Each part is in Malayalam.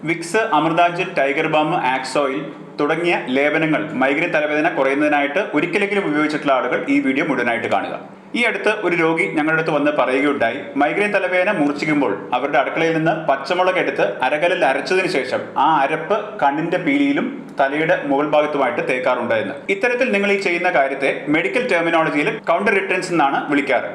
Vicks Amrutanjan Tiger Balm Axe Oil തുടങ്ങിയ ലേപനങ്ങൾ മൈഗ്രെയിൻ തലവേദന കുറയുന്നതിനായിട്ട് ഒരിക്കലെങ്കിലും ഉപയോഗിച്ചിട്ടുള്ള ആളുകൾ ഈ വീഡിയോ മുഴുവനായിട്ട് കാണുക. ഈ അടുത്ത് ഒരു രോഗി ഞങ്ങളുടെ അടുത്ത് വന്ന് പറയുകയുണ്ടായി. മൈഗ്രെയിൻ തലവേദന മൂർച്ഛിക്കുമ്പോൾ അവരുടെ അടുക്കളയിൽ നിന്ന് പച്ചമുളക് എടുത്ത് അരകലിൽ അരച്ചതിന് ശേഷം ആ അരപ്പ് കണ്ണിന്റെ പീലിയിലും തലയുടെ മുകൾ ഭാഗത്തുമായിട്ട് തേക്കാറുണ്ടായിരുന്നു ഇത്തരത്തിൽ നിങ്ങൾ ഈ ചെയ്യുന്ന കാര്യത്തെ മെഡിക്കൽ ടെർമിനോളജിയിൽ കൗണ്ടർ റിട്ടേൺസ് എന്നാണ് വിളിക്കാറ്.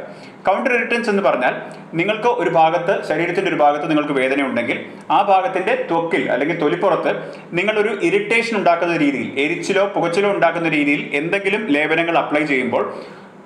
കൗണ്ടർ റിട്ടേൺസ് എന്ന് പറഞ്ഞാൽ നിങ്ങൾക്ക് ഒരു ഭാഗത്ത് ശരീരത്തിന്റെ ഒരു ഭാഗത്ത് നിങ്ങൾക്ക് വേദന ഉണ്ടെങ്കിൽ ആ ഭാഗത്തിന്റെ ത്വക്കിൽ അല്ലെങ്കിൽ തൊലിപ്പുറത്ത് നിങ്ങളൊരു ഇറിറ്റേഷൻ ഉണ്ടാക്കുന്ന രീതിയിൽ എരിച്ചിലോ പുകച്ചിലോ ഉണ്ടാക്കുന്ന രീതിയിൽ എന്തെങ്കിലും ലേപനങ്ങൾ അപ്ലൈ ചെയ്യുമ്പോൾ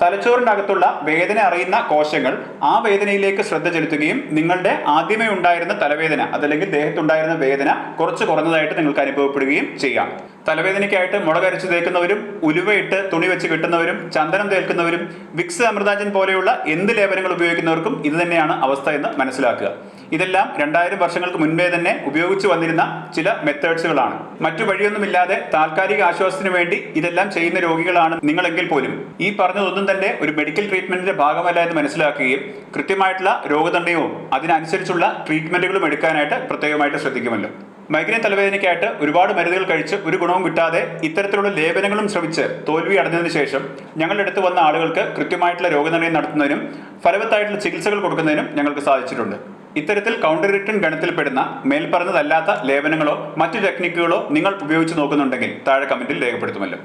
തലച്ചോറിന്റെ അകത്തുള്ള വേദന അറിയുന്ന കോശങ്ങൾ ആ വേദനയിലേക്ക് ശ്രദ്ധ ചെലുത്തുകയും നിങ്ങളുടെ ആദ്യമേ ഉണ്ടായിരുന്ന തലവേദന അതല്ലെങ്കിൽ ദേഹത്തുണ്ടായിരുന്ന വേദന കുറച്ച് കുറഞ്ഞതായിട്ട് നിങ്ങൾക്ക് അനുഭവപ്പെടുകയും ചെയ്യാം. തലവേദനയ്ക്കായിട്ട് മുളകരച്ച് തേക്കുന്നവരും ഉലുവയിട്ട് തുണി വെച്ച് കിട്ടുന്നവരും ചന്ദനം തേൽക്കുന്നവരും വിക്സ് അമൃതാജൻ പോലെയുള്ള എന്ത് ലേപനങ്ങൾ ഉപയോഗിക്കുന്നവർക്കും ഇത് തന്നെയാണ് അവസ്ഥ എന്ന് മനസ്സിലാക്കുക. ഇതെല്ലാം രണ്ടായിരം വർഷങ്ങൾക്ക് മുൻപേ തന്നെ ഉപയോഗിച്ചു വന്നിരുന്ന ചില മെത്തേഡ്സുകളാണ് മറ്റു വഴിയൊന്നുമില്ലാതെ താൽക്കാലിക ആശ്വാസത്തിന് വേണ്ടി ഇതെല്ലാം ചെയ്യുന്ന രോഗികളാണ് നിങ്ങളെങ്കിൽ പോലും. ഈ പറഞ്ഞതൊന്നും തന്നെ ഒരു മെഡിക്കൽ ട്രീറ്റ്മെന്റിന്റെ ഭാഗമല്ല എന്ന് മനസ്സിലാക്കുകയും കൃത്യമായിട്ടുള്ള രോഗനിർണയവും അതിനനുസരിച്ചുള്ള ട്രീറ്റ്മെന്റുകളും എടുക്കാനായിട്ട് പ്രത്യേകമായിട്ട് ശ്രദ്ധിക്കുമല്ലോ. മൈഗ്രൈൻ തലവേദനയ്ക്കായിട്ട് ഒരുപാട് മരുന്നുകൾ കഴിച്ച് ഒരു ഗുണവും കിട്ടാതെ ഇത്തരത്തിലുള്ള ലേപനങ്ങളും ശ്രമിച്ച് തോൽവി അടഞ്ഞതിന് ശേഷം ഞങ്ങളുടെ അടുത്ത് വന്ന ആളുകൾക്ക് കൃത്യമായിട്ടുള്ള രോഗനിർണയം നടത്തുന്നതിനും ഫലവത്തായിട്ടുള്ള ചികിത്സകൾ കൊടുക്കുന്നതിനും ഞങ്ങൾക്ക് സാധിച്ചിട്ടുണ്ട്. ഇത്തരത്തിൽ കൗണ്ടർ റിട്ടേൺ ഗണത്തിൽപ്പെടുന്ന മേൽപ്പറഞ്ഞതല്ലാത്ത ലേപനങ്ങളോ മറ്റു ടെക്നിക്കുകളോ നിങ്ങൾ ഉപയോഗിച്ച് നോക്കുന്നുണ്ടെങ്കിൽ താഴെ കമന്റിൽ രേഖപ്പെടുത്തുമല്ലോ.